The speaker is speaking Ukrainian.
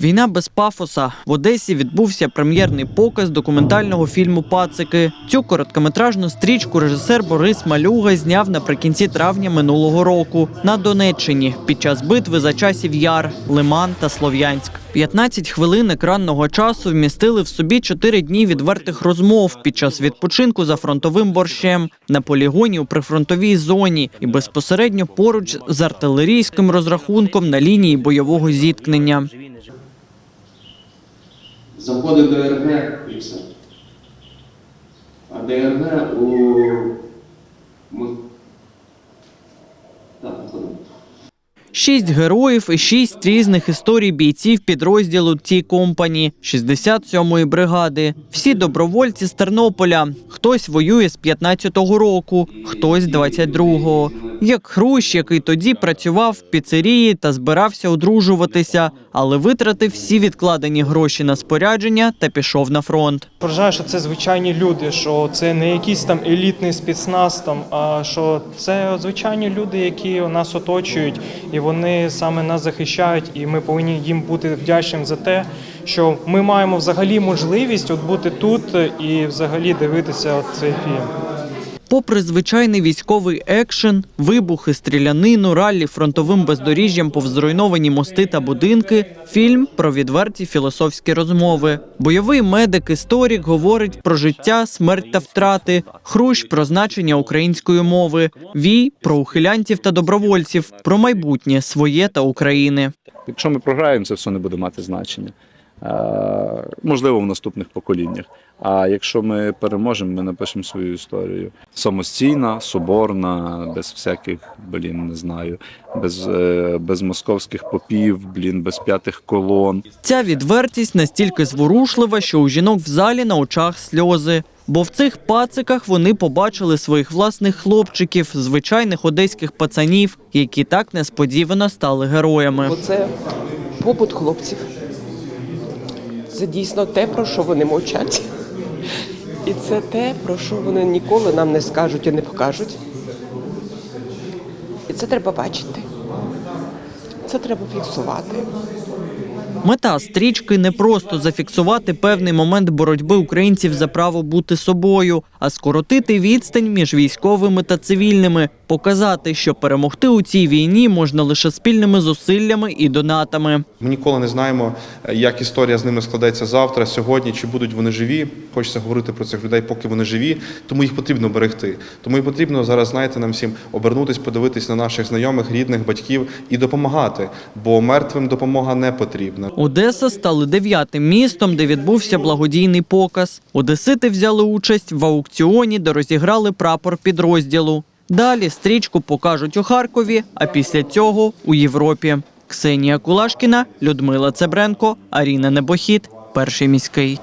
Війна без пафоса в Одесі відбувся прем'єрний показ документального фільму Пацики. Цю короткометражну стрічку режисер Борис Малюга зняв наприкінці травня минулого року на Донеччині під час битви за часів Яр, Лиман та Слов'янськ. 15 хвилин екранного часу вмістили в собі 4 дні відвертих розмов під час відпочинку за фронтовим борщем на полігоні у прифронтовій зоні і безпосередньо поруч з артилерійським розрахунком на лінії бойового зіткнення. Заходить до РГ і все. А ДРГ у... Ми... Так, заходимо. Шість героїв і шість різних історій бійців підрозділу Ті компані 67-ї бригади. Всі добровольці з Тернополя. Хтось воює з 15-го року, хтось з 22-го. Як Хрущ, який тоді працював в піцерії та збирався одружуватися, але витратив всі відкладені гроші на спорядження та пішов на фронт. Вважаю, що це звичайні люди, що це не якийсь там елітний спецназ, там, а що це звичайні люди, які нас оточують, і вони саме нас захищають, і ми повинні їм бути вдячним за те, що ми маємо взагалі можливість от бути тут і взагалі дивитися цей фільм. Попри звичайний військовий екшен, вибухи, стрілянину, раллі фронтовим бездоріжжям повз зруйновані мости та будинки, фільм про відверті філософські розмови. Бойовий медик історик говорить про життя, смерть та втрати, хрущ про значення української мови, вій про ухилянтів та добровольців, про майбутнє своє та України. Якщо ми програємо, це все не буде мати значення. Е, Можливо, в наступних поколіннях. А якщо ми переможемо, ми напишемо свою історію. Самостійна, соборна, без всяких, блін, не знаю, без, е, без московських попів, блін, без п'ятих колон. Ця відвертість настільки зворушлива, що у жінок в залі на очах сльози. Бо в цих пациках вони побачили своїх власних хлопчиків, звичайних одеських пацанів, які так несподівано стали героями. Оце побут хлопців. Це дійсно те, про що вони мовчать. І це те, про що вони ніколи нам не скажуть і не покажуть. І це треба бачити. Це треба фіксувати. Мета стрічки не просто зафіксувати певний момент боротьби українців за право бути собою, а скоротити відстань між військовими та цивільними, показати, що перемогти у цій війні можна лише спільними зусиллями і донатами. Ми ніколи не знаємо, як історія з ними складеться завтра, сьогодні, чи будуть вони живі. Хочеться говорити про цих людей, поки вони живі, тому їх потрібно берегти. Тому і потрібно зараз, знаєте, нам всім обернутись, подивитись на наших знайомих, рідних, батьків і допомагати, бо мертвим допомога не потрібна. Одеса стали дев'ятим містом, де відбувся благодійний показ. Одесити взяли участь в аукціоні, де розіграли прапор підрозділу. Далі стрічку покажуть у Харкові, а після цього у Європі. Ксенія Кулашкіна, Людмила Цебренко, Аріна Небохід, перший міський.